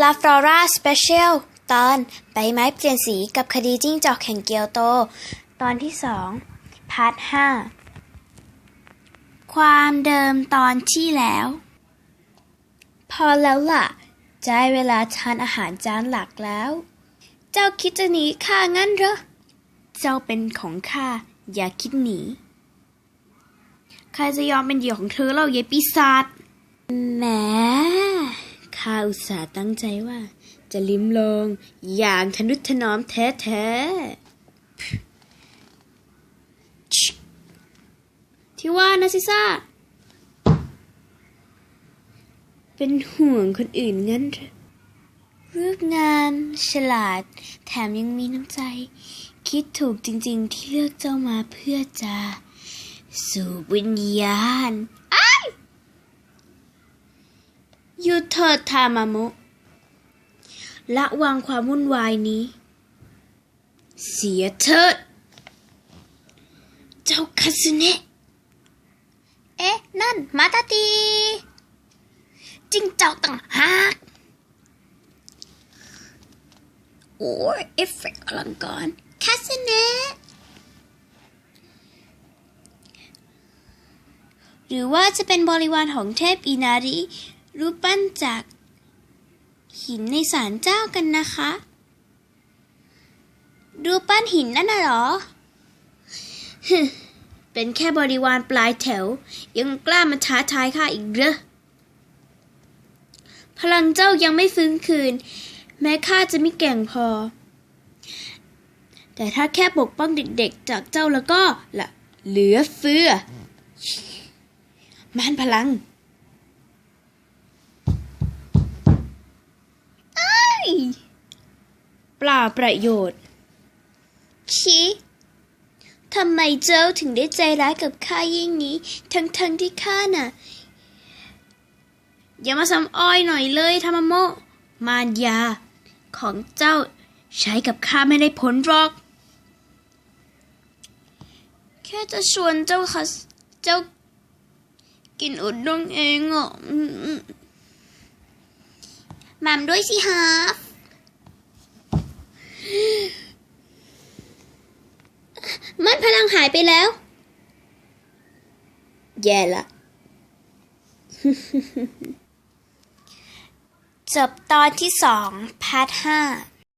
ลาฟลอราสเปเชียลตอนใบไม้เปลี่ยนสีกับคดีจิ้งจอกแห่งเกียวโต ตอนที่สองพาร์ทห้าความเดิมตอนที่แล้ว พอแล้วล่ะได้เวลาทานอาหารจานหลักแล้ว เจ้าคิดจะหนีข้างั้นเหรอ เจ้าเป็นของข้าอย่าคิดหนีใครจะยอมเป็นเหยื่อของเธอเล่าเยายปีศาจแหม ข้าอุตส่าห์ตั้งใจว่า จะลิ้มลองอย่างทนุถนอมแท้ๆที่ว่านะซิซ่า เป็นห่วงคนอื่นงั้นเหรอเลือกงานฉลาด แถมยังมีน้ำใจ คิดถูกจริงๆที่เลือกเจ้ามาเพื่อจะ สู่วิญญาณ หยุดเถิดทามาโมะละวางความวุ่นวายนี้ เสียเถิด เจ้าคาสึเนะเอ๊ะ นั่น มาตาตีจิ้งจอกต่างหากโอ้ยเอฟเฟกต์อลังการคาสเนะหรือว่าจะเป็นบริวารของเทพอินาริ รูปปั้นจากหินในศาลเจ้ากันนะคะ รูปปั้นหินนั่นน่ะหรอ เป็นแค่บริวารปลายแถว ยังกล้ามาท้าทายข้าอีกเหรอ พลังเจ้ายังไม่ฟื้นคืน แม้ข้าจะไม่เก่งพอ แต่ถ้าแค่ปกป้องเด็กๆ จากเจ้าแล้วก็ละเหลือเฟือม่านพลังเอ้ยเปล่าประโยชน์ชิทำไมเจ้าถึงได้ใจร้ายกับข้ายิ่งนี้ ทั้งๆที่ข้าน่ะ อย่ามาซ้ำอ้อยหน่อยเลยธรรมโมะมารยา ของเจ้าใช้กับข้าไม่ได้ผลหรอก แค่จะชวนเจ้าค่ะเจ้ากินอุด้งเองอะอืมหม่ำด้วยสิฮะมัน พลังหายไปแล้ว แย่ละ จบตอนที่สองพาร์ทห้า